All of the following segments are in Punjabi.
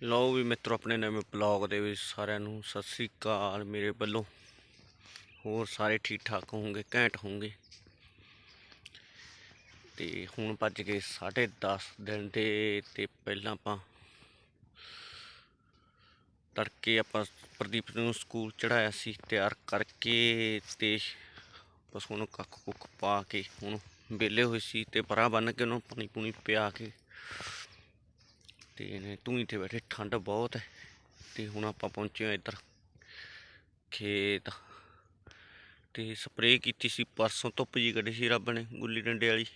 ਲਓ ਵੀ ਮਿੱਤਰੋ, ਆਪਣੇ ਨਵੇਂ ਬਲੌਗ ਦੇ ਵਿੱਚ ਸਾਰਿਆਂ ਨੂੰ ਸਤਿ ਸ੍ਰੀ ਅਕਾਲ ਮੇਰੇ ਵੱਲੋਂ। ਹੋਰ ਸਾਰੇ ਠੀਕ ਠਾਕ ਹੋਵੋਗੇ ਘੈਂਟ ਹੋਵੋਗੇ ਤੇ ਹੁਣ ਭੱਜ ਗਏ 10:30 ਦਿਨ ਦੇ ਤੇ ਪਹਿਲਾਂ ਆਪਾਂ ਤੜਕੇ ਆਪਾਂ ਪ੍ਰਦੀਪ ਨੂੰ ਸਕੂਲ ਚੜਾਇਆ ਸੀ, ਤਿਆਰ ਕਰਕੇ ਤੇ ਬਸ ਉਹਨੂੰ ਕੱਖ ਕੁੱਖ ਪਾ ਕੇ ਹੁਣ ਵਿਹਲੇ ਹੋਏ ਸੀ ਤੇ ਪਰਾਂ ਬੰਨ ਕੇ ਉਹਨੂੰ ਪਾਣੀ ਪੂਣੀ ਪਿਆ ਕੇ ਤੇ ਇਹਨੇ ਧੂਈ ਤੇ ਬੈਠੇ, ਠੰਡ ਬਹੁਤ ਹੈ। ਤੇ ਹੁਣ ਆਪਾਂ ਪਹੁੰਚੇ ਹਾਂ ਇੱਧਰ ਖੇਤ। ਤੇ ਸਪਰੇਅ ਕੀਤੀ ਸੀ, ਪਰਸੋਂ ਧੁੱਪ ਜੀ ਕੱਢੀ ਸੀ ਰੱਬ ਨੇ, ਗੁੱਲੀ ਡੰਡੇ ਵਾਲੀ।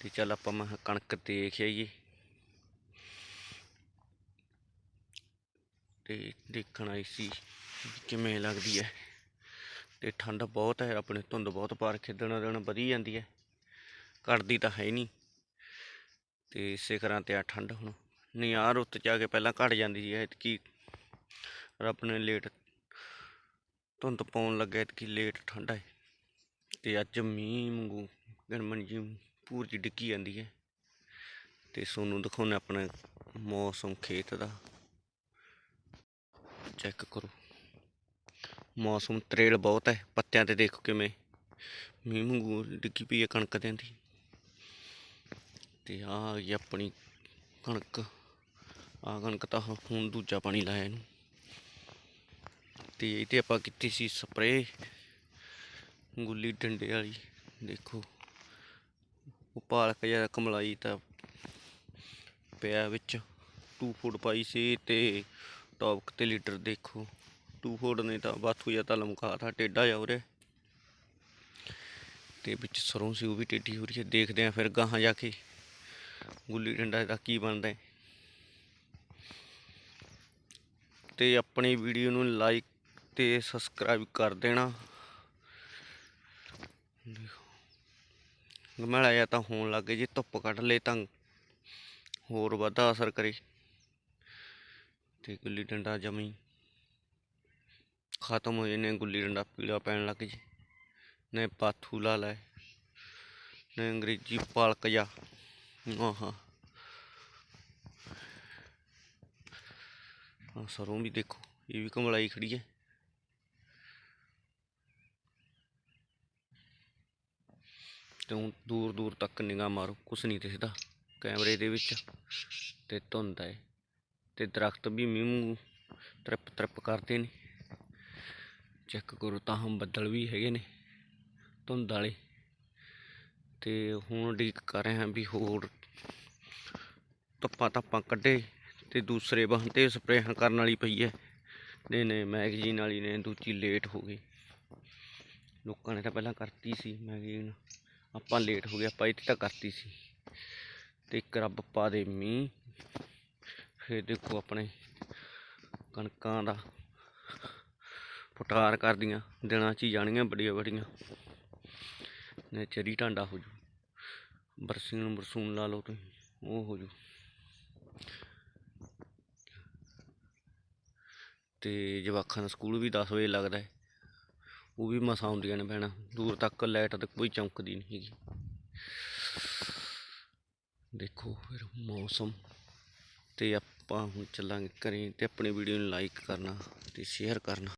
ਤੇ ਚੱਲ ਆਪਾਂ ਮੈਂ ਕਣਕ ਦੇਖ ਆਈਏ। ਤੇ ਦੇਖਣ ਆਈ ਸੀ ਕਿਵੇਂ ਲੱਗਦੀ ਹੈ। ਤੇ ਠੰਡ ਬਹੁਤ ਹੈ ਆਪਣੇ ਧੁੰਦ ਬਹੁਤ ਪਾਰ ਖੇਡਣ ਦਿਨ ਵਧੀ ਜਾਂਦੀ ਹੈ। ਘਟਦੀ ਤਾਂ ਹੈ ਨਹੀਂ। ਤੇ ਇਸੇ ਤਰ੍ਹਾਂ ਤੇ ਆ ਠੰਡ ਹੁਣ। ਨਹੀਂ ਰੁੱਤ ਚ ਆ ਕੇ ਪਹਿਲਾਂ ਘਟ ਜਾਂਦੀ ਸੀ, ਐਤਕੀ ਰੱਬ ਨੇ ਲੇਟ ਧੁੰਦ ਪਾਉਣ ਲੱਗਾ, ਐਤਕੀ ਲੇਟ ਠੰਡ ਹੈ ਤੇ ਅੱਜ ਮੀਂਹ ਮੰਗੂ ਗਰਮਨ ਜੀ ਪੂਰੀ ਡਿੱਗੀ ਜਾਂਦੀ ਹੈ ਤੇ ਸੋਨੂੰ ਦਿਖਾਉਣਾ ਆਪਣਾ ਮੌਸਮ, ਖੇਤ ਦਾ। ਚੈੱਕ ਕਰੋ। ਮੌਸਮ ਤਰੇਲ ਬਹੁਤ ਹੈ ਪੱਤਿਆਂ ਤੇ ਦੇਖੋ ਕਿਵੇਂ। ਮੀਂਹ ਮੰਗੂ ਡਿੱਗੀ ਪਈ ਹੈ ਕਣਕ ਦੇ ਦੀ। ਤੇ ਆ ਗਈ ਆਪਣੀ ਕਣਕ ਆ ਕਣਕ ਤਾਂ ਹੁਣ ਦੂਜਾ ਪਾਣੀ ਲਾਇਆ ਇਹਨੂੰ। ਤੇ ਇਹ ਤੇ ਆਪਾਂ ਕੀਤੀ ਸੀ ਸਪਰੇ ਗੁੱਲੀ ਡੰਡੇ ਵਾਲੀ, ਦੇਖੋ। ਉਹ ਪਾਲਕ ਜਿਹਾ ਕਮਲਾਈ ਤਾਂ ਪਿਆ ਵਿੱਚ 2 ਫੁੱਟ ਪਾਈ ਸੀ ਤੇ ਟੌਪ ਤੇ ਲੀਟਰ ਦੇਖੋ। 2 ਫੁੱਟ ਨੇ ਤਾਂ ਬਾਥੂ ਜਿਹਾ ਤਾਂ ਲਮਕਾਤਾ ਟੇਡਾ ਜਾ ਹੋ ਰਿਹਾ ਤੇ ਵਿੱਚ ਸਰੋਂ ਸੀ, ਉਹ ਵੀ ਟੇਢੀ ਹੋ ਰਹੀ ਹੈ, ਦੇਖਦੇ ਆ ਫਿਰ ਗਾਹਾਂ ਜਾ ਕੇ। ਗੁੱਲੀ ਡੰਡਾ ਦਾ ਕੀ ਬਣਦਾ ਹੈ। ਤੇ ਆਪਣੀ ਵੀਡੀਓ ਨੂੰ ਲਾਈਕ ਤੇ ਸਬਸਕ੍ਰਾਈਬ ਕਰ ਦੇਣਾ। ਗਮੜਾ ਜਾਂ ਤਾਂ ਹੋਣ ਲੱਗੇ ਜੇ, ਧੁੱਪ ਕੱਢ ਲੇ ਤਾਂ ਹੋਰ ਵਾਧਾ ਅਸਰ ਕਰੇ। ਤੇ ਗੁੱਲੀ ਡੰਡਾ ਜਮੀ ਖਤਮ ਹੋ ਜਾਣੇ ਗੁੱਲੀ ਡੰਡਾ ਪੀਲਾ ਪੈਣ ਲੱਗ ਜੇ ਨੇ ਪਾਥੂ ਲਾ ਲੈ, ਨੇ ਅੰਗਰੇਜ਼ੀ ਪਾਲਕ ਜਾ। ਆਹਾ ਆ ਸਰੋਂ ਵੀ ਦੇਖੋ, ਇਹ ਵੀ ਕਮਲਾਈ ਖੜੀ ਹੈ। ਤੇ ਦੂਰ ਦੂਰ ਤੱਕ ਨਿਗਾਹ ਮਾਰੋ, ਕੁਛ ਨਹੀਂ ਦਿਖਦਾ ਕੈਮਰੇ ਦੇ ਵਿੱਚ। ਤੇ ਧੁੰਦ ਹੈ। ਤੇ ਦਰਖਤ ਵੀ ਮੀਂਹ ਤਰਪ ਤ੍ਰਿਪ ਕਰਦੇ ਨੇ। ਚੈੱਕ ਕਰੋ ਤਾਂ ਹਮ ਬੱਦਲ ਵੀ ਹੈਗੇ ਨੇ ਧੁੰਦ ਵਾਲੇ। ਤੇ ਹੁਣ ਉਡੀਕ ਕਰ ਰਹੇ ਹਾਂ ਵੀ ਹੋਰ ਧੁੱਪਾਂ ਧੱਪਾਂ ਕੱਢੇ ਤੇ ਦੂਸਰੇ ਵਾਹਨ ਤੇ ਸਪਰੇਹਾਂ ਕਰਨ ਵਾਲੀ ਪਈ ਹੈ। ਨੇ ਨੇ ਮੈਗਜ਼ੀਨ ਵਾਲੀ ਨੇ, ਦੂਜੀ ਲੇਟ ਹੋ ਗਈ। ਲੋਕਾਂ ਨੇ ਤਾਂ ਪਹਿਲਾਂ ਕਰਤੀ ਸੀ ਮੈਗਜ਼ੀਨ। ਆਪਾਂ ਲੇਟ ਹੋ ਗਏ, ਆਪਾਂ ਇੱਥੇ ਤਾਂ ਕਰਤੀ ਸੀ। ਤੇ ਇੱਕ ਰੱਬ ਪਾ ਦੇ ਮੀਂਹ। ਫਿਰ ਦੇਖੋ ਆਪਣੇ ਕਣਕਾਂ ਦਾ ਫੁਟਾਰ ਕਰਦੀਆਂ, ਦਿਨਾਂ 'ਚ ਹੀ ਜਾਣੀਆਂ ਬੜੀਆਂ ਬੜੀਆਂ ਨੇ ਚਰੀ ਟਾਂਡਾ ਹੋ ਜੂ। ਬਰਸੀਨ ਬਰਸੂਨ ਲਾ ਲਓ ਤੁਸੀਂ, ਉਹ ਹੋ ਜੂ। ਤੇ ਜਵਾਖਾਂ ਦਾ ਸਕੂਲ ਵੀ 10 ਵਜੇ ਲੱਗਦਾ ਹੈ। ਉਹ ਵੀ ਮਸਾਂ ਆਉਂਦੀਆਂ ਨੇ ਭੈਣਾਂ, ਦੂਰ ਤੱਕ ਲਾਈਟ ਤੇ ਕੋਈ ਚਮਕਦੀ ਨਹੀਂ ਹੈਗੀ। ਦੇਖੋ ਫਿਰ ਮੌਸਮ, ਤੇ ਆਪਾਂ ਹੁਣ ਚੱਲਾਂਗੇ ਘਰੇ, ਤੇ ਆਪਣੀ ਵੀਡੀਓ ਨੂੰ ਲਾਈਕ ਕਰਨਾ ਤੇ ਸ਼ੇਅਰ ਕਰਨਾ।